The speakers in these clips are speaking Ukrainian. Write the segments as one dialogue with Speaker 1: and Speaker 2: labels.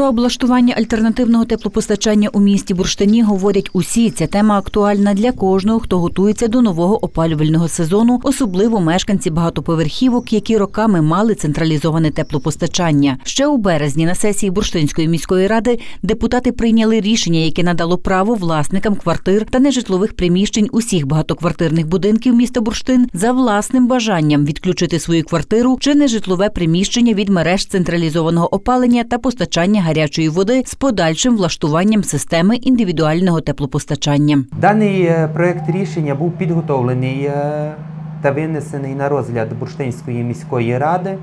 Speaker 1: Про облаштування альтернативного теплопостачання у місті Бурштині говорять усі. Ця тема актуальна для кожного, хто готується до нового опалювального сезону, особливо мешканці багатоповерхівок, які роками мали централізоване теплопостачання. Ще у березні на сесії Бурштинської міської ради депутати прийняли рішення, яке надало право власникам квартир та нежитлових приміщень усіх багатоквартирних будинків міста Бурштин за власним бажанням відключити свою квартиру чи нежитлове приміщення від мереж централізованого опалення та постачання гарячої води з подальшим влаштуванням системи індивідуального теплопостачання.
Speaker 2: Даний е, проект рішення був підготовлений е, та винесений на розгляд Бурштинської міської ради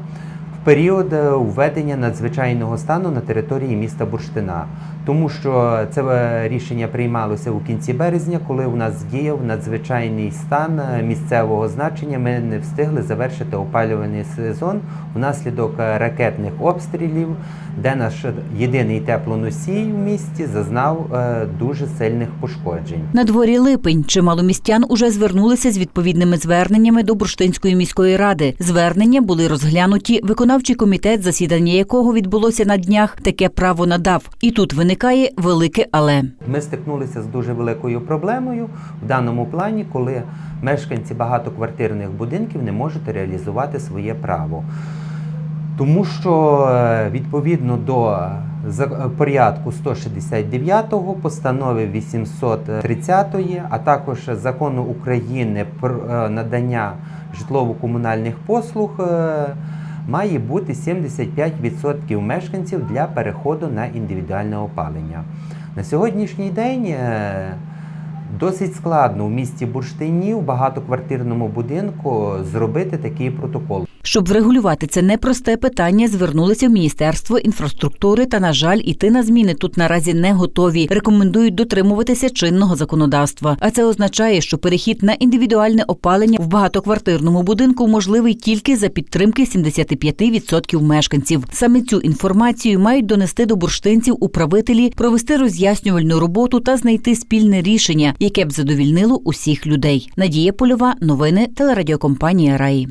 Speaker 2: період е, введення надзвичайного стану на території міста Бурштина. Тому що це е, рішення приймалося у кінці березня, коли у нас діяв надзвичайний стан е, місцевого значення. Ми не встигли завершити опалювальний сезон внаслідок ракетних обстрілів, де наш єдиний теплоносій в місті зазнав дуже сильних пошкоджень.
Speaker 1: На дворі липень чимало містян уже звернулися з відповідними зверненнями до Бурштинської міської ради. Звернення були розглянуті. Виконавчий комітет, засідання якого відбулося на днях, таке право надав. І тут виникає велике але.
Speaker 2: Ми стикнулися з дуже великою проблемою в даному плані, коли мешканці багатоквартирних будинків не можуть реалізувати своє право. Тому що е, відповідно до за- порядку 169 постанови 830, а також закону України про е, надання житлово-комунальних послуг. Має бути 75% мешканців для переходу на індивідуальне опалення. На сьогоднішній день е, досить складно в місті Бурштині в багатоквартирному будинку зробити такий протокол.
Speaker 1: Щоб врегулювати це непросте питання, звернулися в Міністерство інфраструктури та, на жаль, іти на зміни тут наразі не готові. Рекомендують дотримуватися чинного законодавства. А це означає, що перехід на індивідуальне опалення в багатоквартирному будинку можливий тільки за підтримки 75% мешканців. Саме цю інформацію мають донести до бурштинців управителі, провести роз'яснювальну роботу та знайти спільне рішення, яке б задовільнило усіх людей. Надія Польова, новини телерадіокомпанія Раї.